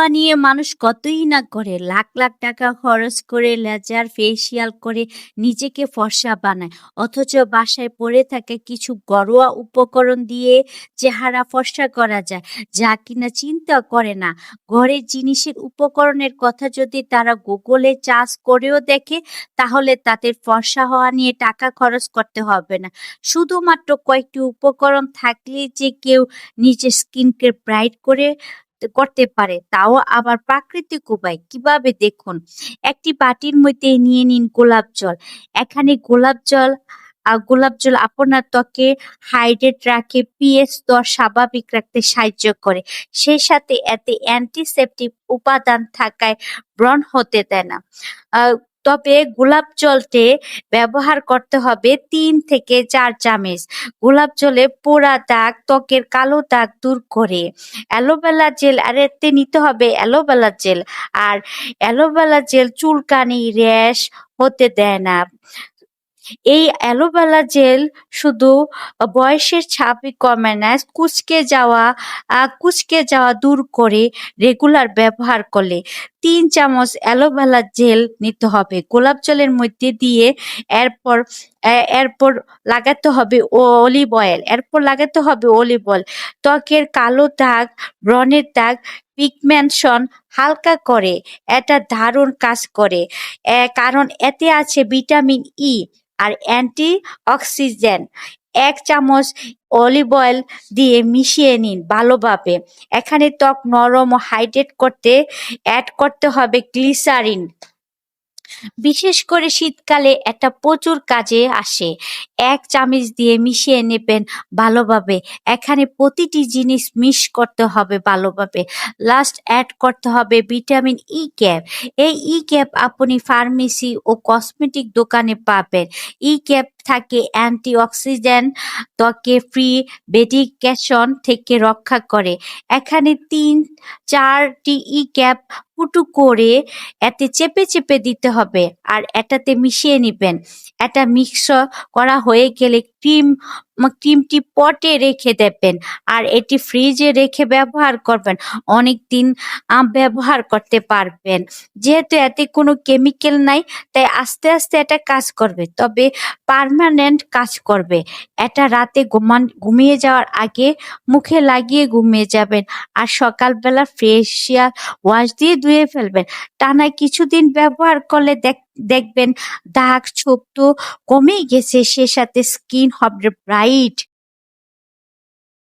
হওয়া নিয়ে মানুষ কতই না করে। লাখ লাখ টাকা খরচ করে লেজার ফেসিয়াল করে নিজেকে ফর্সা বানায়। অথচ বাসায় পড়ে থাকে কিছু ঘরোয়া উপকরণ দিয়ে চেহারা ফর্সা করা যায়, যা কিনা চিন্তা করে না। ঘরের জিনিসের উপকরণের কথা যদি তারা গুগলে চার্জ করেও দেখে, তাহলে তাদের ফর্সা হওয়া নিয়ে টাকা খরচ করতে হবে না। শুধুমাত্র কয়েকটি উপকরণ থাকলেই যে কেউ নিজের স্কিনকে ব্রাইট করে করতে পারে, তাও আবার প্রাকৃতিক উপায়। কীভাবে দেখুন, একটি বাটির মধ্যে নিয়ে নিন গোলাপ জল। এখানে গোলাপ জল গোলাপ জল আপনার ত্বকে হাইড্রেট রাখে পিএস স্তর স্বাভাবিক রাখতে সাহায্য করে। সেই সাথে এতে অ্যান্টিসেপ্টিক উপাদান থাকায় ব্রণ হতে দেয় না। তবে গোলাপ জলতে ব্যবহার করতে হবে তিন থেকে চার চামচ। গোলাপ জলে পোড়া দাগ, ত্বকের কালো দাগ দূর করে। অ্যালোভেলা জেল, আর এতে নিতে হবে অ্যালোভেলা জেল। আর অ্যালোভেলা জেল চুলকানি র্যাশ হতে দেয় না। এই অ্যালোভেরা জেল শুধু বয়সের ছাপই কমে না, কুচকে যাওয়া কুচকে যাওয়া দূর করে রেগুলার ব্যবহার করলে তিন চামচ অ্যালোভেরা জেল নিতে হবে। গোলাপ জলের মধ্যে দিয়ে এরপর এরপর লাগাতে হবে অলিভ অয়েল। এরপর লাগাতে হবে অলিভ অয়েল। ত্বকের কালো দাগ, ব্রণের দাগ পিগমেন্টেশন হালকা করে, এটা দারুণ কাজ করে। কারণ এতে আছে ভিটামিন ই আর অ্যান্টি অক্সিজেন এক চামচ অলিভ অয়েল দিয়ে মিশিয়ে নিন ভালোভাবে। এখানে ত্বক নরম ও হাইড্রেট করতে অ্যাড করতে হবে গ্লিসারিন বিশেষ করে শীতকালে একটা প্রচুর কাজে আসে। এক চামচ দিয়ে মিশিয়ে নেবেন ভালোভাবে। এখানে প্রতিটি জিনিস মিশ করতে হবে ভালোভাবে। লাস্ট অ্যাড করতে হবে ভিটামিন ই ক্যাপ এই ই ক্যাপ আপনি ফার্মেসি ও কসমেটিক দোকানে পাবেন। ই ক্যাপ থাকে অ্যান্টি অক্সিডেন্ট ত্বকে ফ্রি মেডিকেশন থেকে রক্ষা করে। এখানে তিন চারটি ই ক্যাপ ফুটু করে এতে চেপে চেপে দিতে হবে আর এটাতে মিশিয়ে নেবেন। এটা মিক্স করা হয়ে গেলে ক্রিম ক্রিমটি পটে রেখে দেবেন আর এটি ফ্রিজে রেখে ব্যবহার করবেন। অনেক দিন ব্যবহার করতে পারবেন। যেহেতু এতে কোনো কেমিক্যাল নাই, তাই আস্তে আস্তে এটা কাজ করবে। তবে পার্মানেন্ট কাজ করবে। এটা রাতে ঘুমান ঘুমিয়ে যাওয়ার আগে মুখে লাগিয়ে ঘুমিয়ে যাবেন আর সকালবেলা ফেসিয়াল ওয়াশ দিয়ে ধুয়ে ফেলবেন। টানা কিছুদিন ব্যবহার করলে দেখ দেখবেন দাগ ছোপ তো কমেই গেছে সে সাথে স্কিন হবে ব্রাইট